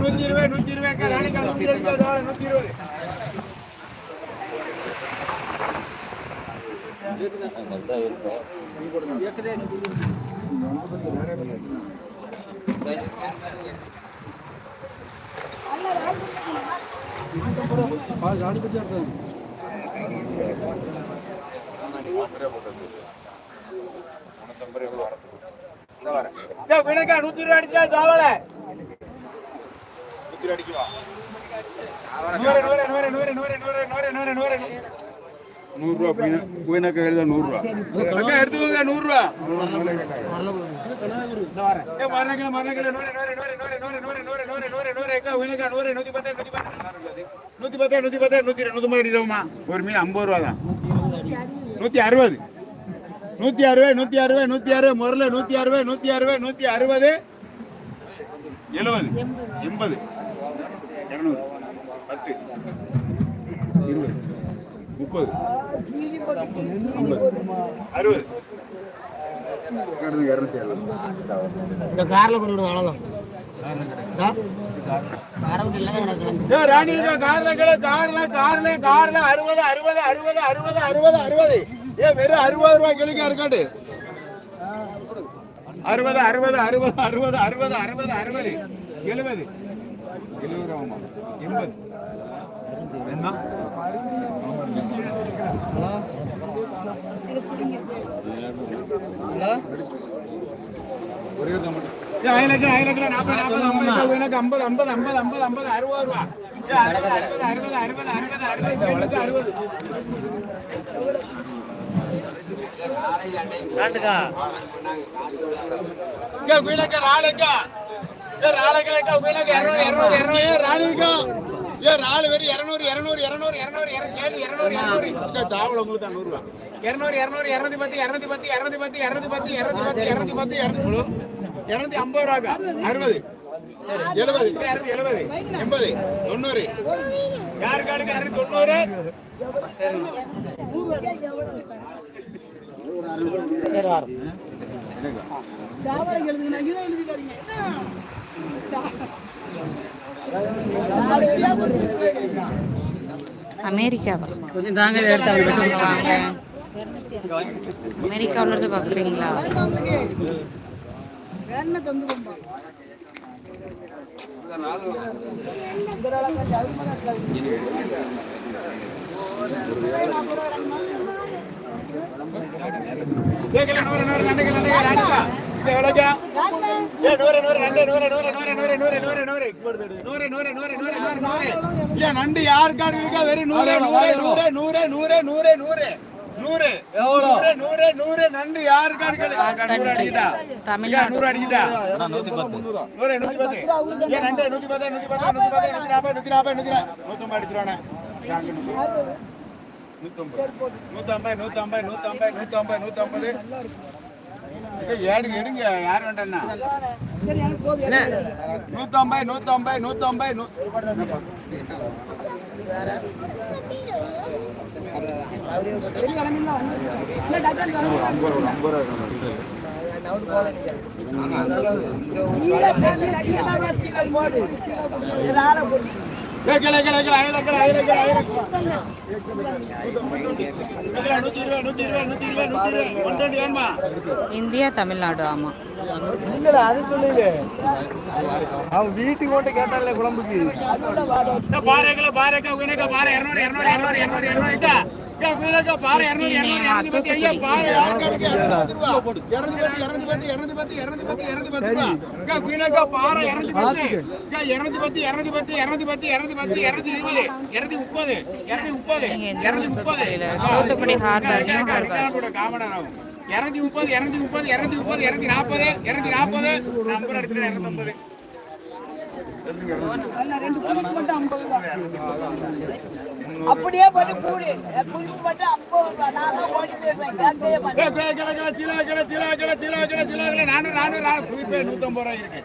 நூத்தி இருபது நூத்தி இருபது நூத்தி இருபது நூத்தி இருபது வினக்கா நூத்தி இருபது அடிச்சா தாவல நூத்தி இருபது அடிக்குவா நூறு நூறு நூறு நூறு நூறு நூறு நூறு நூறு நூறு. நூறுரூவா புயனக்கா எழுத நூறுரூவா. அக்கா எடுத்துக்கோங்க நூறுரூவா. நூத்தி பத்து நூத்தி பத்து நூத்தி நூத்தி அடிக்கிறோமா ஒரு மீன் ஐம்பது ரூபா தான் நூத்தி அறுபது நூத்தி அறுபது நூத்தி அறுபது நூத்தி அறுபது முரல நூத்தி அறுபது நூத்தி அறுபது நூத்தி அறுபது எழுபது எண்பது இரநூறு பத்து இருபது முப்பது ஐம்பது அறுபது இந்த கார்ல கொண்டு விடுங்க ராணி கார்ல கார்ல கார்ல கார்ல அறுபது அறுபது அறுபது அறுபது அறுபது அறுபது. ஏ வெறும் அறுபது ரூபாய் கிழக்கா இருக்காட்டு. அறுபது அறுபது அறுபது அறுபது அறுபது அறுபது அறுபது. எழுபது. எழுபது எண்பது. ஒரே ஐம்பது ஐம்பது ஐம்பது ஐம்பது ஐம்பது அறுபது ரூபா அறுபது அறுபது அறுபது அறுபது அறுபது அறுபது ராட்டுக்கா ராளுக்கா ராளுக்கா இருநூறு இருநூறு இருநூறு ராளுக்கா ராணிக்கா. நாலு பேர் இரநூறு இரநூறு இரநூறு இரநூறு இருநூறு, இரு- ஏழு, இருநூறு, இருநூறு. அக்கா, சாவல உங்களுக்கு தான் நூறு ரூபா. இருநூறு, இருநூறு, பத்து, இரநூத்தி பத்து, இருநூத்தி பத்து, இருநூத்தி பத்து, இரநூத்தி பத்து, இரநூத்தி பத்து, இருநூறு. இருநூத்தி ஐம்பது ரூபாக்கா அறுபது எழுபது இருநூத்தி எழுபது எண்பது தொண்ணூறு யாருக்கு அடுக்கு அறுநூத்தி தொண்ணூறு சாவலை எழுதுங்க எழுதி பாருங்க அமெரிக்காவா வாங்க அமெரிக்காவில இருந்து பாக்குறீங்களா கேட்கல நூறு நூறு நன்றிகள் நன்றிகள் ராஜா எவ்வளோக்கா நண்டு யார் கார்டு இருக்கா வெறும் நூறு நூறு நூறு நூறு நூறு நூறு நூறு எவ்வளோ நூறு நூறு நண்டு யாருக்கு அடிக்கல தமிழ்ல நூறு அடிக்கிட்டா நூத்தி பத்து நூறு நூத்தி பத்து ஏன் நண்டு நூத்தி பத்து நூத்தி பத்து நூத்தி பத்து நூத்தி நாற்பது நூத்தி நாற்பது நூத்தி நூத்தம்பது அடிச்சிருவானே நூத்தம்பது நூத்தம்பது நூத்தம்பது நூத்தம்பது நூத்தம்பது நூத்தம்பது ஏடுங்க எடுங்க யார் வேண்டாம்னா நூத்தம்பது நூத்தம்பது நூத்தம்பது போடு கேக்கல கேக்கல கேக்கல ஐயா கேக்கல ஐயா கேக்கல ஐயா கேக்கல இந்தியா தமிழ்நாடு ஆமா இல்ல அது சொல்லல அவன் வீட்டுக்கு ஓட்ட கேட்டாலே குழம்புக்கு பாரு பாரு பாரு 200 200 200 200 200 பாரு இரநூத்தி பத்து ஐயா பாரு இரநூத்தி பத்து இரநூத்தி பத்து இரநூத்தி பத்து இரநூத்தி பத்து இரநூத்தி பத்து அக்கா இரநூத்தி பத்து இரநூத்தி பத்து இரநூத்தி பத்து இரநூத்தி பத்து இரநூத்தி பத்து இரநூத்தி இருபது இரநூத்தி முப்பது இரநூத்தி முப்பது இரநூத்தி முப்பது காமடன் ஆகும் இரநூத்தி முப்பது இரநூத்தி முப்பது இரநூத்தி முப்பது இரநூத்தி நாற்பது இரநூத்தி நாற்பது நம்பர் அப்படியே பண்ணி பூரி புளிப்பு மட்டும் ரூபா நான் ஓடி கிளை, நானூறு, நானூறு, நானூறு. புதுப்பே நூத்தம்பது ரூபாய் இருக்கு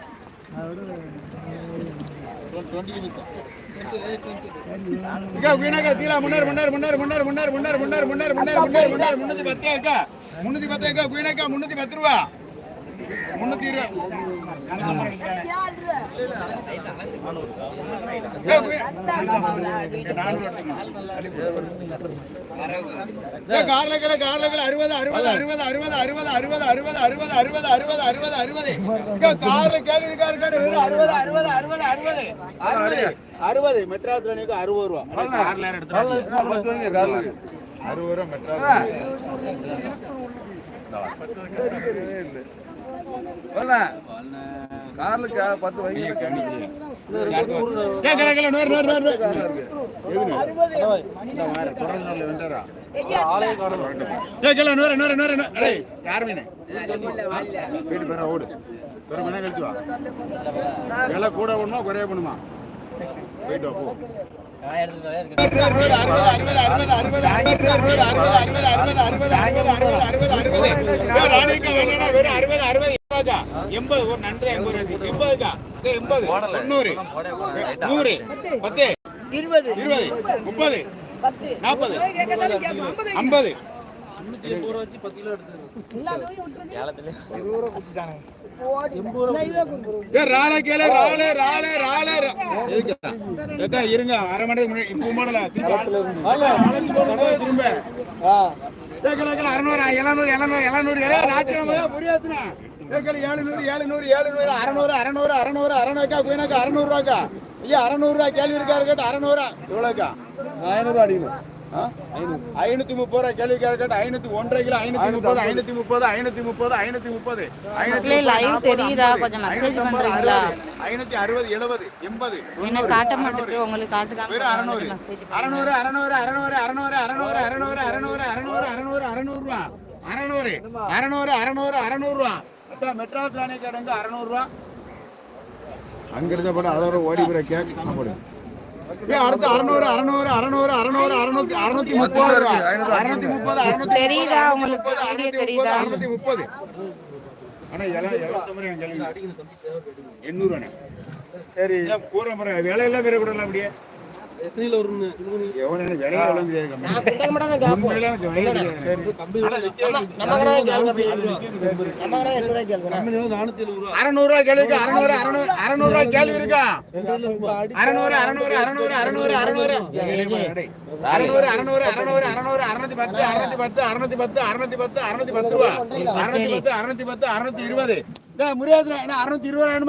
முன்னார் முன்னார் முன்னார் முன்னார் முன்னார் முன்னார் முன்னார் முன்னார் முன்னார் முன்னார் முன்னார் முன்னூத்தி பத்து அக்கா முன்னூத்தி பத்து அக்கா குயினாக்கா முன்னூத்தி பத்து ரூபா முன்னூத்தி இருபது கார்ல கிட கார்ல கிட அறுபது அறுபது அறுபது அறுபது அறுபது அறுபது அறுபது அறுபது அறுபது அறுபது அறுபது அறுபது கார்ல கேள்வி இருக்கா இருக்காடு வெறும் அறுபது அறுபது அறுபது அறுபது அறுபது நீங்க அறுபது ரூபா கார்ல அறுபது ரூபா மெட்ராஸ் கார்லுக்கா பத்து வைங்க ஓடு ஒரு மணி கழிச்சு வா விலை கூட பண்ணுமா குறைய பண்ணுமா போயிட்டு போ அறுபது அறுபது அறுபது எண்பதா? எண்பது ஒரு நண்டு எண்பது ரூபாய் எண்பதுக்கா? எண்பது. தொண்ணூறு நூறு. பத்து. இருபது. இருபது. முப்பது. நாற்பது. ஐம்பது இருங்க. அரை மணி நேரத்துக்கு திரும்ப எழுநூறு எழுநூறு. எழுநூறு எழுநூறு புரியாதுண்ணா ஏக்கல ஏழுநூறு ஏழுநூறு ஏழுநூறு அறநூறு அறநூறு அறநூறு அறநூறுக்கா குயினாக்கா அறநூறுவாக்கா ஐயா அறநூறுவா கேள்வி இருக்கா இருக்கட்டும் அறநூறு எவ்வளோக்கா அடிக்கணும் ஐநூத்தி முப்பது ரூபா கேள்வி ஐநூத்தி ஒன்றரை கிலோ ஐநூத்தி முப்பது ஐநூத்தி முப்பது ஐநூத்தி முப்பது ஐநூத்தி முப்பது? ஐநூத்தி அறுபது எழுபது எண்பது என்ன காட்ட மாட்டேங்குது உங்களுக்கு காட்டுதான் அறநூறு அறநூறு அறநூறு அறநூறு அறநூறு அறநூறு அறநூறு அறநூறு அறநூறு அறநூறு அறநூறு ரூபா அறநூறு அறநூறு அறநூறு அறநூறு ரூபா மெட்ராஸ் ராணி கடைங்க அறநூறு ரூபா அங்க இருந்த போட அதோட ஓடி போய் கேட்க போடு ஏய், அடுத்து அறநூறு அறநூறு அறநூறு அறநூறு அறநூத்தி அறுநூத்தி முப்பது ரூபா. அறுநூத்தி முப்பது அறுநூத்தி தெரியுதா உங்களுக்கு? அறுநூத்தி முப்பது ஆனா எண்ணூறு சரி. முறை வேலையெல்லாம் வேற கூட அப்படியே. எத்தனையில வரும்னு? அறநூறு ரூபாய் கேள்வி இருக்கா? அறநூறு அறநூறு அறநூறு ரூபாய் கேள்வி இருக்கா? அறநூறு அறநூறு அறநூறு அறநூறு அறநூறு. அறநூறு அறநூறு அறநூறு அறநூறு அறுநூத்தி பத்து அறுநூத்தி பத்து அறுநூத்தி பத்து அறுநூத்தி பத்து அறுநூத்தி பத்து ரூபா. அறுநூத்தி பத்து அறுநூத்தி பத்து அறுநூத்தி இருபது அறுநூத்தி இருபது